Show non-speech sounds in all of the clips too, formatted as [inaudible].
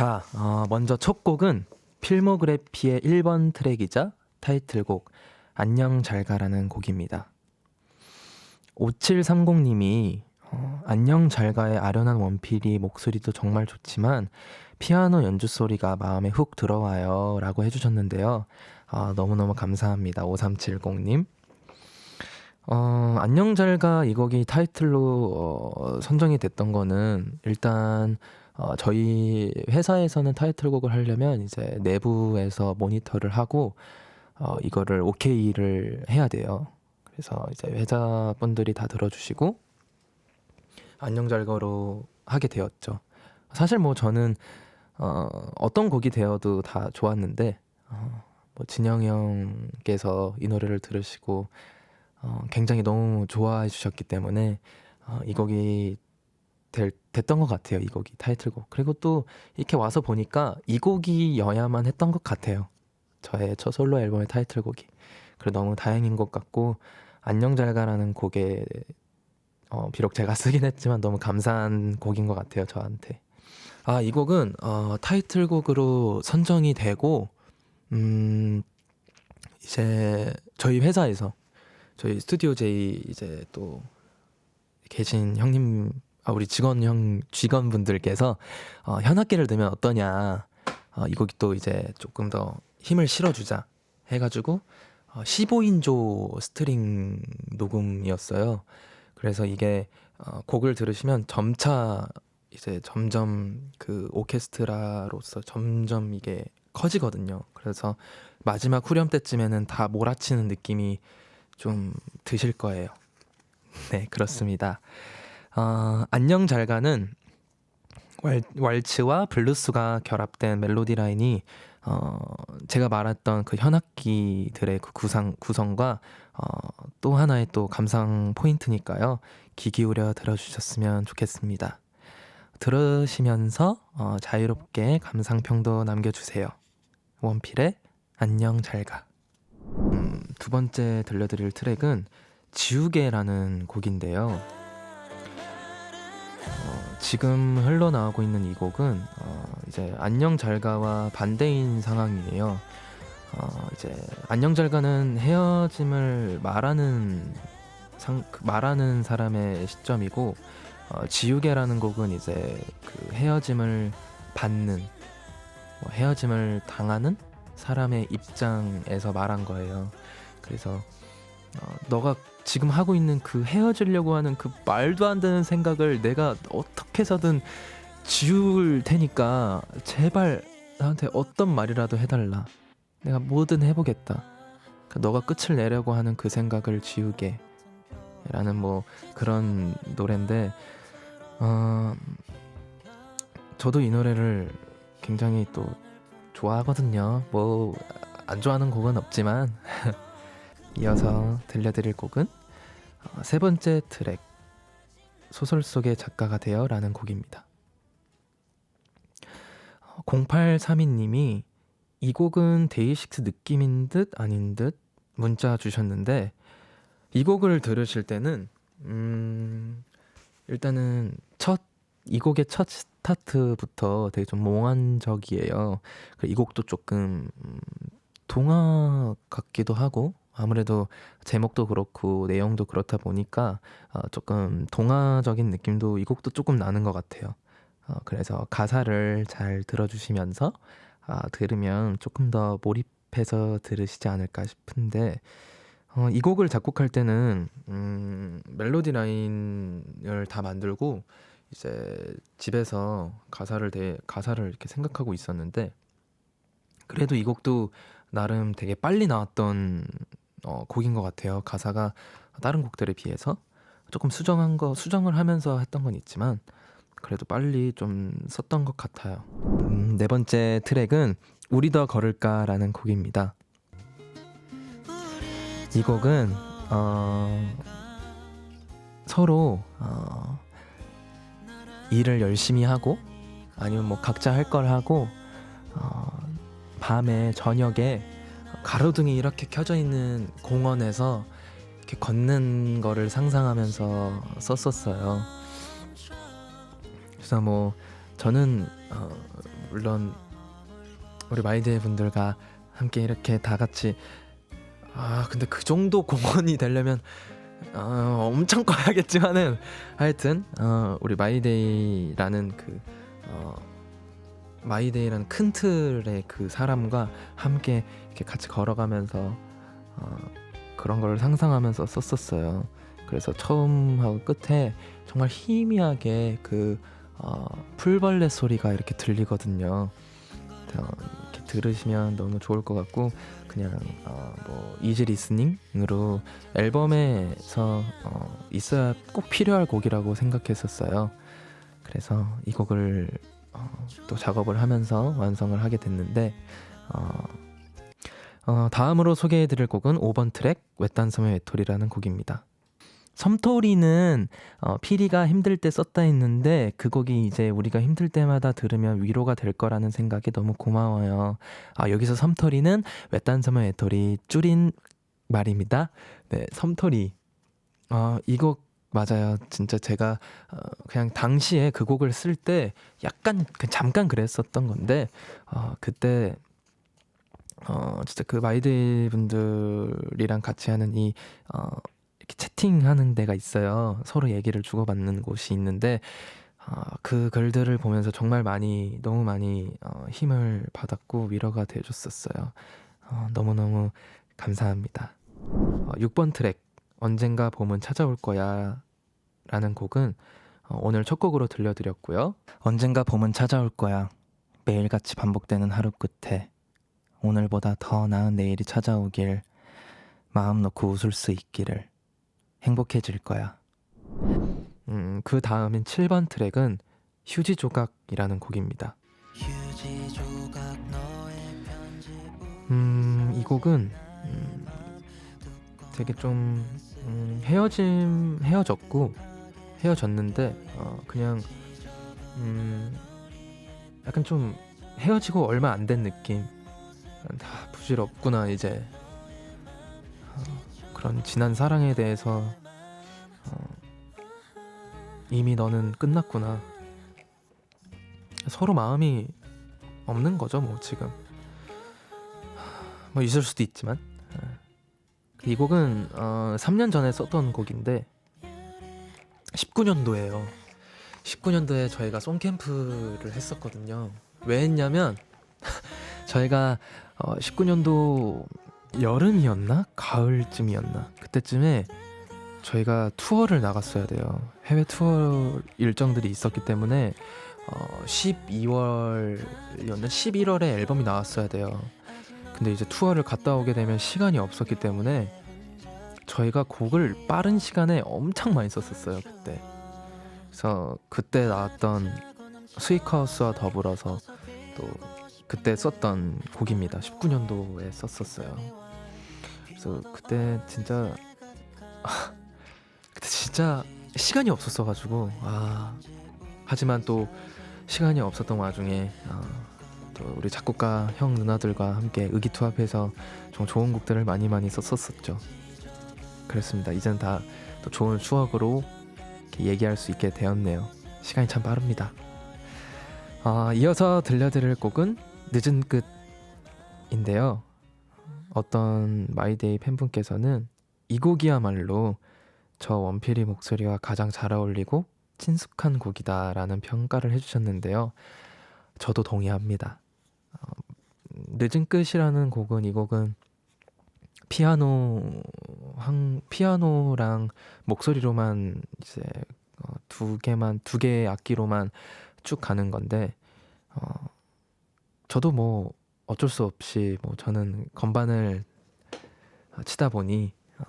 자, 어, 먼저 첫 곡은 필모그래피의 1번 트랙이자 타이틀곡 안녕 잘 가라는 곡입니다. 5730님이 어, 안녕 잘 가의 아련한 원필이 목소리도 정말 좋지만 피아노 연주 소리가 마음에 훅 들어와요 라고 해주셨는데요. 아, 너무너무 감사합니다. 5370님. 어, 안녕 잘가 이 곡이 타이틀로 어, 선정이 됐던 거는 일단 어, 저희 회사에서는 타이틀곡을 하려면 이제 내부에서 모니터를 하고 어, 이거를 오케이를 해야 돼요. 그래서 이제 회사 분들이 다 들어주시고 안녕 잘가로 하게 되었죠. 사실 뭐 저는 어, 어떤 곡이 되어도 다 좋았는데 어, 뭐 진영 형께서 이 노래를 들으시고 어, 굉장히 너무 좋아해 주셨기 때문에 어, 이 곡이 될, 됐던 것 같아요. 이 곡이 타이틀곡. 그리고 또 이렇게 와서 보니까 이 곡이여야만 했던 것 같아요. 저의 첫 솔로 앨범의 타이틀곡이. 그리고 너무 다행인 것 같고 안녕 잘 가라는 곡에 어, 비록 제가 [laughs] 쓰긴 했지만 너무 감사한 곡인 것 같아요. 저한테. 아, 이 곡은 어, 타이틀곡으로 선정이 되고 음, 이제 저희 회사에서 저희 스튜디오 제이 이제 또 계신 형님 아, 우리 직원 형 직원분들께서 어, 현악기를 넣으면 어떠냐 어, 이 곡이 또 이제 조금 더 힘을 실어주자 해가지고 어, 15인조 스트링 녹음이었어요. 그래서 이게 어, 곡을 들으시면 점차 이제 점점 그 오케스트라로서 점점 이게 커지거든요. 그래서 마지막 후렴 때쯤에는 다 몰아치는 느낌이 좀 드실 거예요. [laughs] 네, 그렇습니다. 어, 안녕 잘 가는 왈, 왈츠와 블루스가 결합된 멜로디 라인이 어, 제가 말했던 그 현악기들의 그 구상, 구성과 어, 또 하나의 또 감상 포인트니까요. 귀 기울여 들어주셨으면 좋겠습니다. 들으시면서 어, 자유롭게 감상평도 남겨주세요. 원필의 안녕 잘 가. 음, 두 번째 들려드릴 트랙은 지우개라는 곡인데요. 어, 지금 흘러나오고 있는 이 곡은 어, 이제 안녕 잘가와 반대인 상황이에요. 어, 이제 안녕 잘가는 헤어짐을 말하는 상, 그 말하는 사람의 시점이고 어, 지우개라는 곡은 이제 그 헤어짐을 받는 뭐 헤어짐을 당하는 사람의 입장에서 말한 거예요. 그래서 어, 너가 지금 하고 있는 그 헤어지려고 하는 그 말도 안 되는 생각을 내가 어떻게 해서든 지울 테니까 제발 나한테 어떤 말이라도 해달라. 내가 뭐든 해보겠다. 그러니까 너가 끝을 내려고 하는 그 생각을 지우게. 라는 뭐 그런 노래인데, 어, 저도 이 노래를 굉장히 또 좋아하거든요. 뭐, 안 좋아하는 곡은 없지만, [laughs] 이어서 들려드릴 곡은 어, 세 번째 트랙 소설 속의 작가가 되어라는 곡입니다. 0832님이 이 곡은 데이식스 느낌인 듯 아닌 듯 문자 주셨는데 이 곡을 들으실 때는 음 일단은 첫 이 곡의 첫 스타트부터 되게 좀 몽환적이에요. 이 곡도 조금 음, 동화 같기도 하고 아무래도 제목도 그렇고 내용도 그렇다 보니까 어, 조금 동화적인 느낌도 이 곡도 조금 나는 것 같아요. 어, 그래서 가사를 잘 들어주시면서 아, 들으면 조금 더 몰입해서 들으시지 않을까 싶은데 어, 이 곡을 작곡할 때는 음, 멜로디 라인을 다 만들고 이제 집에서 가사를 대, 가사를 이렇게 생각하고 있었는데 그래도 이 곡도 나름 되게 빨리 나왔던 어, 곡인 것 같아요. 가사가 다른 곡들에 비해서 조금 수정한 거 수정을 하면서 했던 건 있지만 그래도 빨리 좀 썼던 것 같아요. 음, 네 번째 트랙은 우리 더 걸을까라는 곡입니다. 이 곡은 어, 서로 어, 일을 열심히 하고 아니면 뭐 각자 할 걸 하고 어, 밤에 저녁에 가로등이 이렇게 켜져 있는 공원에서 이렇게 걷는 거를 상상하면서 썼었어요. 그래서 뭐 저는 어, 물론 우리 마이데이 분들과 함께 이렇게 다 같이 아 근데 그 정도 공헌이 되려면 어, 엄청 [laughs] 커야겠지만은 하여튼 어, 우리 마이데이라는 그 어, 마이데이라는 큰 틀의 그 사람과 함께 이렇게 같이 걸어가면서 어, 그런 걸 상상하면서 썼었어요. 그래서 처음하고 끝에 정말 희미하게 그 어, 풀벌레 소리가 이렇게 들리거든요. 어, 이렇게 들으시면 너무 좋을 것 같고 그냥 어, 뭐 이지 리스닝으로 앨범에서 어, 있어야 꼭 필요할 곡이라고 생각했었어요. 그래서 이 곡을 어, 또 작업을 하면서 완성을 하게 됐는데 어, 어, 다음으로 소개해드릴 곡은 5번 트랙 외딴섬의 외톨이라는 곡입니다. 섬토리는 어, 피리가 힘들 때 썼다 했는데 그 곡이 이제 우리가 힘들 때마다 들으면 위로가 될 거라는 생각이 너무 고마워요. 아, 여기서 섬토리는 외딴섬의 외톨이 줄인 말입니다. 네, 섬토리. 어, 이곡 맞아요. 진짜 제가 어, 그냥 당시에 그 곡을 쓸 때 약간 그 잠깐 그랬었던 건데 어, 그때 어 진짜 그 마이드 분들이랑 같이 하는 이 어, 이렇게 채팅하는 데가 있어요. 서로 얘기를 주고받는 곳이 있는데 어, 그 글들을 보면서 정말 많이 너무 많이 어, 힘을 받았고 위로가 돼 줬었어요. 어, 너무 너무 감사합니다. 어, 6번 트랙 언젠가 봄은 찾아올 거야 라는 곡은 어, 오늘 첫 곡으로 들려드렸고요. 언젠가 봄은 찾아올 거야. 매일같이 반복되는 하루 끝에 오늘보다 더 나은 내일이 찾아오길 마음 놓고 웃을 수 있기를 행복해질 거야. 음, 그 다음인 7번 트랙은 휴지 조각이라는 곡입니다. 음, 이 곡은 음, 되게 좀 음, 헤어짐 헤어졌고 헤어졌는데 어, 그냥 음, 약간 좀 헤어지고 얼마 안 된 느낌. 다 부질없구나 이제 어, 그런 지난 사랑에 대해서 어, 이미 너는 끝났구나. 서로 마음이 없는 거죠, 뭐 지금. 뭐 있을 수도 있지만. 이 곡은 어, 3년 전에 썼던 곡인데 19년도에요. 19년도에 저희가 송캠프를 했었거든요. 왜 했냐면 [laughs] 저희가 어, 19년도 여름이었나 가을쯤이었나 그때쯤에 저희가 투어를 나갔어야 돼요. 해외 투어 일정들이 있었기 때문에 어, 12월이었나 11월에 앨범이 나왔어야 돼요. 근데 이제 투어를 갔다 오게 되면 시간이 없었기 때문에 저희가 곡을 빠른 시간에 엄청 많이 썼었어요 그때. 그래서 그때 나왔던 스위커스와 더불어서 또 그때 썼던 곡입니다. 19년도에 썼었어요. 그래서 그때 진짜 [laughs] 그때 진짜 시간이 없었어가지고 아 하지만 또 시간이 없었던 와중에 아, 또 우리 작곡가 형 누나들과 함께 의기투합해서 좀 좋은 곡들을 많이 많이 썼었었죠. 그렇습니다. 이젠 다 또 좋은 추억으로 얘기할 수 있게 되었네요. 시간이 참 빠릅니다. 아, 이어서 들려드릴 곡은 늦은 끝인데요. 어떤 마이데이 팬분께서는 이 곡이야말로 저 원필이 목소리와 가장 잘 어울리고 친숙한 곡이다라는 평가를 해주셨는데요. 저도 동의합니다. 어, 늦은 끝이라는 곡은 이 곡은 피아노 한 피아노랑 목소리로만 이제 어, 두 개만 두 개의 악기로만 쭉 가는 건데 어, 저도 뭐 어쩔 수 없이 뭐 저는 건반을 치다 보니 어,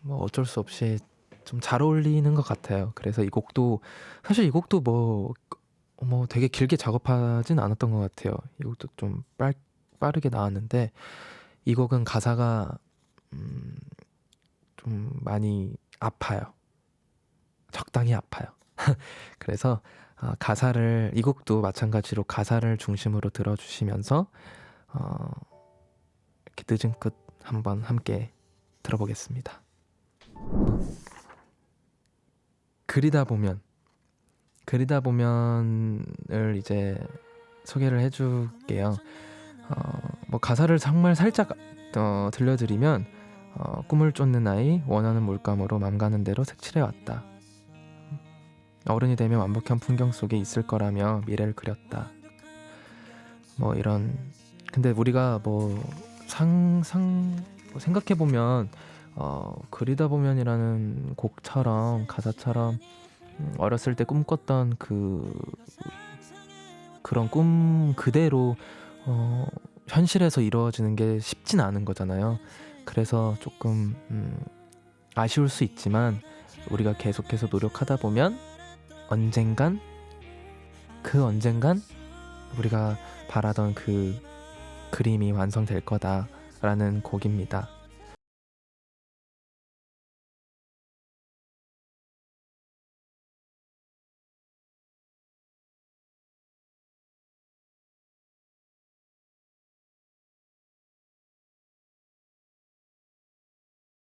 뭐 어쩔 수 없이 좀 잘 어울리는 것 같아요. 그래서 이 곡도 사실 이 곡도 뭐 뭐뭐 되게 길게 작업하진 않았던 것 같아요. 이 곡도 좀 빨, 빠르게 나왔는데 이 곡은 가사가 음, 좀 많이 아파요. 적당히 아파요. [laughs] 그래서 어, 가사를 이 곡도 마찬가지로 가사를 중심으로 들어주시면서 어, 이렇게 늦은 끝 한번 함께 들어보겠습니다. 그리다 보면 그리다 보면을 이제 소개를 해줄게요. 어, 뭐 가사를 정말 살짝 어, 들려드리면 어, 꿈을 쫓는 아이 원하는 물감으로 맘 가는 대로 색칠해 왔다. 어른이 되면 완벽한 풍경 속에 있을 거라며 미래를 그렸다. 뭐 이런 근데 우리가 뭐 상상 생각해 보면 어, 그리다 보면이라는 곡처럼 가사처럼 음, 어렸을 때 꿈꿨던 그 그런 꿈 그대로 어, 현실에서 이루어지는 게 쉽진 않은 거잖아요. 그래서 조금 음, 아쉬울 수 있지만 우리가 계속해서 노력하다 보면 언젠간 그 언젠간 우리가 바라던 그 그림이 완성될 거다라는 곡입니다.